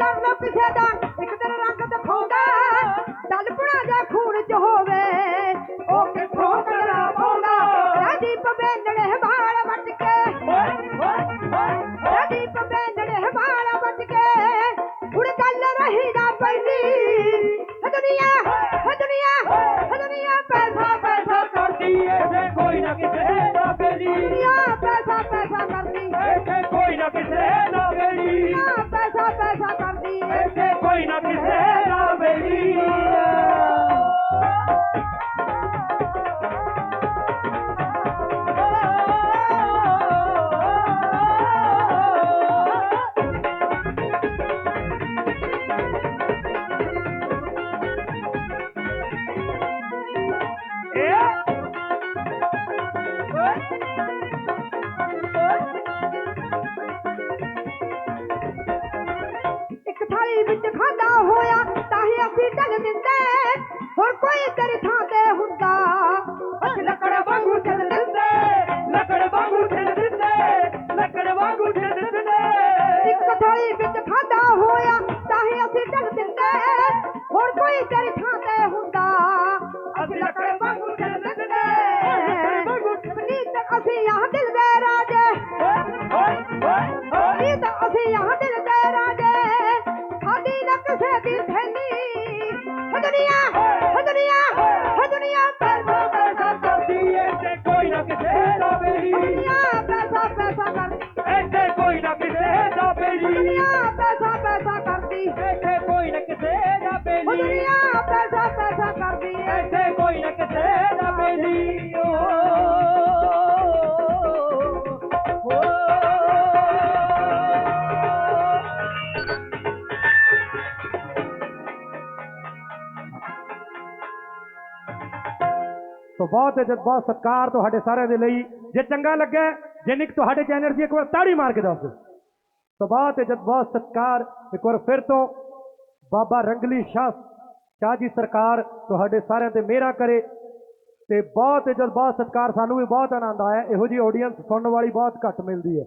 iktidarla bir şeyden, iktidara हो कोई कर ठाके हुड्डा अच लकड़ वांगू ठेल दिंदे लकड़ वांगू ठेल दिंदे लकड़ वांगू ठेल दिंदे। एक थोड़ी बिच खादा होया ताहे असि डग दिंदे। हो कोई कर ठाके हुड्डा अच लकड़ वांगू ठेल दिंदे नीत असि यहाँ दिल दे राजे। नीत असि यहाँ दिल दे राजे। खादी न कसे दी धनी दुनिया दुनिया है दुनिया पैसा पैसा करती ऐसे कोई ना किसे दाबेरी दुनिया पैसा पैसा करती ऐसे कोई ना किसे दाबेरी दुनिया पैसा पैसा करती ऐसे कोई ना किसे दाबेरी दुनिया पैसा पैसा करती ऐसे कोई ना किसे दाबेरी ਸੋ ਬਹੁਤ ਇੱਜ਼ਤ, ਬਹੁਤ ਸਤਿਕਾਰ ਤੁਹਾਡੇ ਸਾਰਿਆਂ ਦੇ ਲਈ। ਜੇ ਚੰਗਾ ਲੱਗਾ ਜਿੰਨੀ ਤੁਹਾਡੇ ਚੈਨਲ ਜੀ ਇੱਕ ਵਾਰ ਤਾੜੀ ਮਾਰ ਕੇ ਦੱਸ ਦਿਓ। ਸੋ ਬਹੁਤ ਇੱਜ਼ਤ, ਬਹੁਤ ਸਤਿਕਾਰ। ਇੱਕ ਵਾਰ ਫਿਰ ਤੋਂ ਬਾਬਾ ਰੰਗਲੀ ਸ਼ਾਹ ਸ਼ਾਹ ਜੀ ਸਰਕਾਰ ਤੁਹਾਡੇ ਸਾਰਿਆਂ ਤੇ ਮੇਰਾ ਕਰੇ ਤੇ ਬਹੁਤ ਇੱਜ਼ਤ, ਬਹੁਤ ਸਤਿਕਾਰ, ਸਾਨੂੰ ਵੀ ਬਹੁਤ ਆਨੰਦ ਆਇਆ। ਇਹੋ ਜੀ ਆਡੀਅנס ਸੁਣਨ ਵਾਲੀ ਬਹੁਤ ਘੱਟ ਮਿਲਦੀ ਹੈ।